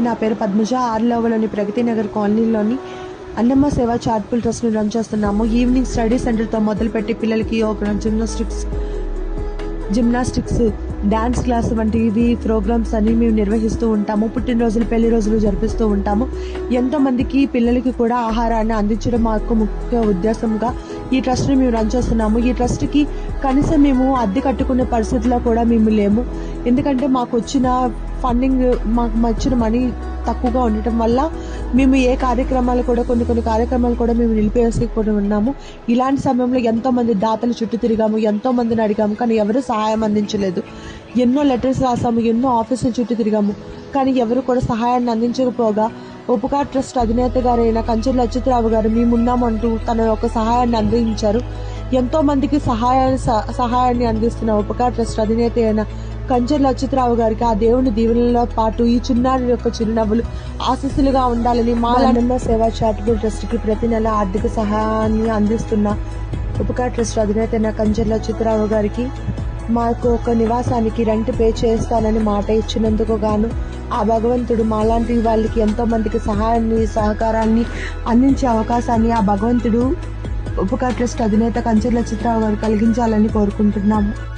నా పేరు పద్మజ. ఆర్లవలోని ప్రగతి నగర్ కాలనీలోని అన్నమ్మ సేవా చార్పుల్ ట్రస్ట్ని రన్ చేస్తున్నాము. ఈవినింగ్ స్టడీ సెంటర్తో మొదలుపెట్టి పిల్లలకి yoga gymnastics gymnastics dance class వంటివి ప్రోగ్రామ్స్ అన్ని మేము నిర్వహిస్తూ ఉంటాము. పుట్టినరోజులు పెళ్ళి రోజులు జరిపిస్తూ ఉంటాము. ఎంతోమందికి పిల్లలకి కూడా ఆహారాన్ని అందించడం మాకు ముఖ్య ఉద్దేశంగా ఈ ట్రస్ట్ని మేము రన్ చేస్తున్నాము. ఈ ట్రస్ట్కి కనీసం మేము అద్దె కట్టుకునే పరిస్థితిలో కూడా మేము లేము. ఎందుకంటే మాకు వచ్చిన ఫండింగ్ మాకు వచ్చిన మనీ తక్కువగా ఉండటం వల్ల మేము ఏ కార్యక్రమాలు కూడా కొన్ని కొన్ని కార్యక్రమాలు కూడా మేము నిలిపేసి కూడా ఉన్నాము. ఇలాంటి సమయంలో ఎంతోమంది దాతలు చుట్టూ తిరిగాము ఎంతోమందిని అడిగాము కానీ ఎవరు సహాయం అందించలేదు. ఎన్నో లెటర్స్ రాసాము ఎన్నో ఆఫీసులు చుట్టూ తిరిగాము కానీ ఎవరు కూడా సహాయాన్ని అందించకపోగా ఉపకార్ ట్రస్ట్ అధినేత గారైన కంచెల అచ్యుతరావు గారు మేమున్నామంటూ తన యొక్క సహాయాన్ని అందించారు ఎంతో మందికి సహాయ స- సహాయాన్ని అందిస్తున్న ఉపకార్ ట్రస్ట్ అధినేత అయిన కంచెల అచ్యుతరావు గారికి ఆ దేవుని దీవెనలో పాటు ఈ చిన్నారి యొక్క చిరునవ్వులు ఆశీస్సులుగా ఉండాలని మా అన్నమ్మ సేవా చారిటబుల్ ట్రస్ట్కి ప్రతి నెల ఆర్థిక సహాయాన్ని అందిస్తున్న ఉపకార్ ట్రస్ట్ అధినేత అయిన కంచెల అచ్యుతరావు గారికి మాకు ఒక నివాసానికి రెంట్ పే చేస్తానని మాట ఇచ్చినందుకు గాను ఆ భగవంతుడు మాలాంటి వాళ్ళకి ఎంతో మందికి సహాయాన్ని సహకారాన్ని అందించే అవకాశాన్ని ఆ భగవంతుడు ఉపకార్ ట్రస్ట్ అధినేత కంచెల చిత్ర గారు కలిగించాలని కోరుకుంటున్నాము.